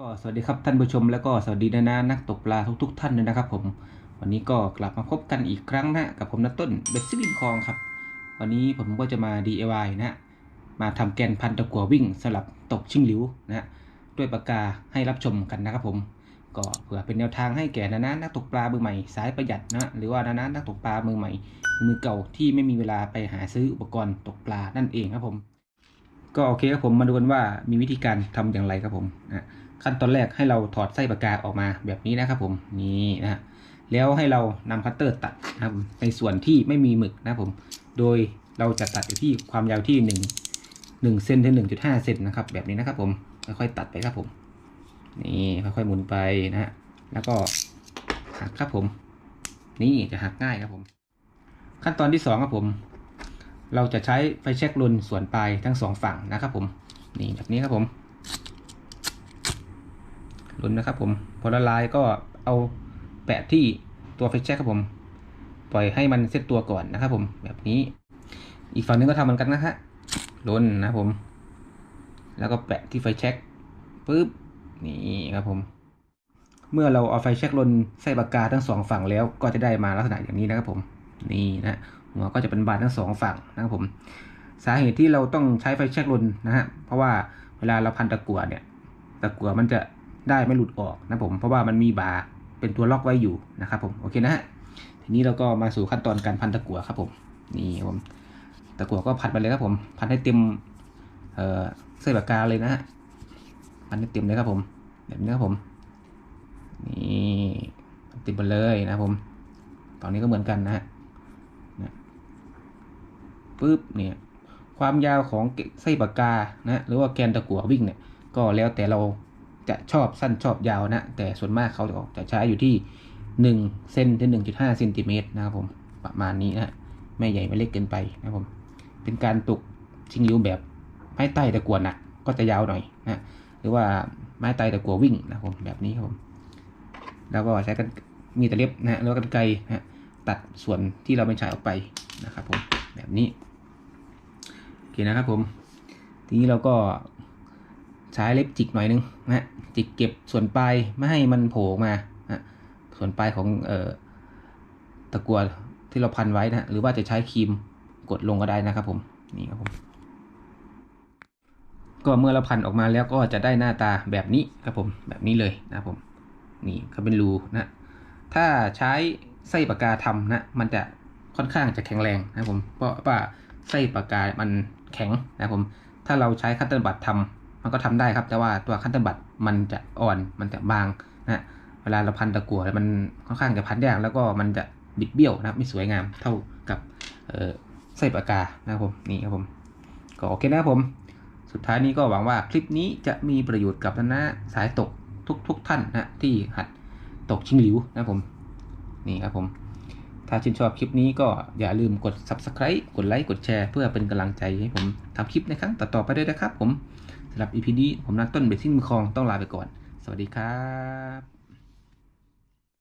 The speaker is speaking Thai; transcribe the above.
ก็สวัสดีครับท่านผู้ชมแล้วก็สวัสดีนานานักตกปลาทุกๆ ท่านเลยนะครับ ผมวันนี้ก็กลับมาพบกันอีกครั้งนะกับผมนัต้นเบ็ดซิลิมคองครับ วันนี้ผมก็จะมา DIY นะมาทำแกนพันตะกัววิ่งสลับตกชิงหลิวนะด้วยปากกาให้รับชมกันนะครับผม ก็เผื่อเป็นแนวทางให้แก่นานานักตกปลามือใหม่สายประหยัดนะหรือว่านานานักตกปลามือใหม่ มือเก่าที่ไม่มีเวลาไปหาซื้ออุปกรณ์ตกปลานั่นเองครับผม ก็โอเคครับผมมาดูกันว่ามีวิธีการทำอย่างไรครับผมนะ ขั้นตอนแรกให้เราถอดไส้ปากกาออกมาแบบนี้นะครับผมนี่นะฮะแล้วให้เรานำคัตเตอร์ตัดนะครับในส่วนที่ไม่มีหมึกนะครับผมโดยเราจะตัดอยู่ที่ความยาวที่หนึ่งหนึ่งเซนถึงหนึ่งจุดห้าเซนนะครับแบบนี้นะครับผมค่อยๆตัดไปครับผมนี่ค่อยๆหมุนไปนะฮะแล้วก็หักครับผม นี่จะหักง่ายครับผม ขั้นตอนที่สองครับผม เราจะใช้ไฟแช็กลนส่วนปลายทั้งสองฝั่งนะครับผม นี่แบบนี้ครับผม ลุนนะครับผมพอละลายก็เอาแปะที่ตัวไฟแช็กครับผม ปล่อยให้มันเซตตัวก่อนนะครับผมแบบนี้ อีกฝั่งนึงก็ทำเหมือนกันนะฮะลุนนะผม แล้วก็แปะที่ไฟแช็กปึ๊บนี่ครับผม เมื่อเราเอาไฟแช็กลนใส่ปากกาทั้งสองฝั่งแล้วก็จะได้มาลักษณะอย่างนี้นะครับผม นี่นะหัวก็จะเป็นบานทั้งสองฝั่งนะครับผม สาเหตุที่เราต้องใช้ไฟแช็กลนนะฮะเพราะว่าเวลาเราพันตะกั่วเนี่ย ตะกั่วมันจะ ได้ไม่หลุดออกนะผมเพราะว่ามันมีบาเป็นตัวล็อกไว้อยู่นะครับผมโอเคนะฮะทีนี้เราก็มาสู่ขั้นตอนการพันตะกั่วครับผมนี่ผมตะกั่วก็พันไปเลยครับผมพันให้เต็มเอ่อเส้นปากกาเลยนะฮะพันให้เต็มเลยครับผม แบบนี้ครับผมนี่ติดไปเลยนะผม ตอนนี้ก็เหมือนกันนะฮะนะปึ๊บเนี่ย ความยาวของไส้ปากกานะ หรือว่าแกนตะกั่ววิ่งเนี่ย ก็แล้วแต่เรา จะชอบสั้นชอบยาวนะ แต่ส่วนมากเขาจะใช้อยู่ที่หนึ่งเซนถึงหนึ่งจุดห้าเซนติเมตรนะครับผมประมาณนี้นะไม่ใหญ่ไม่เล็กเกินไปนะครับผม เป็นการตกชิงริ้วแบบไม้ไต่ตะกั่วหนักก็จะยาวหน่อยนะหรือว่าไม้ไต่ตะกัววิ่งนะครับผมแบบนี้ครับผมแล้วก็ใช้กันมีตะเล็บนะแล้วกันไกรนะตัดส่วนที่เราไม่ใช้ออกไปนะครับผมแบบนี้โอเคนะครับผม ทีนี้เราก็ ใช้เล็บจิกหน่อยนึงนะฮะจิกเก็บส่วนปลายไม่ให้มันโผล่มานะส่วนปลายของเอ่อตะกัวที่เราพันไว้นะฮะหรือว่าจะใช้ครีมกดลงก็ได้นะครับผมนี่ครับผมก็เมื่อเราพันออกมาแล้วก็จะได้หน้าตาแบบนี้ครับผมแบบนี้เลยนะครับผมนี่ก็เป็นรูนะถ้าใช้ไส้ปากกาทำนะมันจะค่อนข้างจะแข็งแรงนะผมเพราะว่าไส้ปากกามันแข็งนะผมถ้าเราใช้คัตเตอร์บัตทำ มันก็ทำได้ครับ แต่ว่าตัวคัตเตอร์บัตมันจะอ่อนมันจะบางนะเวลาเราพันตะกั่วมันค่อนข้างจะพันยากแล้วก็มันจะบิดเบี้ยวนะไม่สวยงามเท่ากับไส้ปากกานะครับผมนี่ครับผมก็โอเคนะครับผม สุดท้ายนี้ก็หวังว่าคลิปนี้จะมีประโยชน์กับนะสายตกทุกๆทท่านนะที่หัดตกชิงหลิวนะผมนี่ครับผมถ้าชื่นชอบคลิปนี้ก็อย่าลืมกด subscribe กดไลค์ กดแชร์ เพื่อเป็นกำลังใจให้ผมทำคลิปในครั้งต่อๆไปด้วยนะครับผม สำหรับ EP นี้ผมนักต้นเบสซิ่งมือคลองต้องลาไปก่อน สวัสดีครับ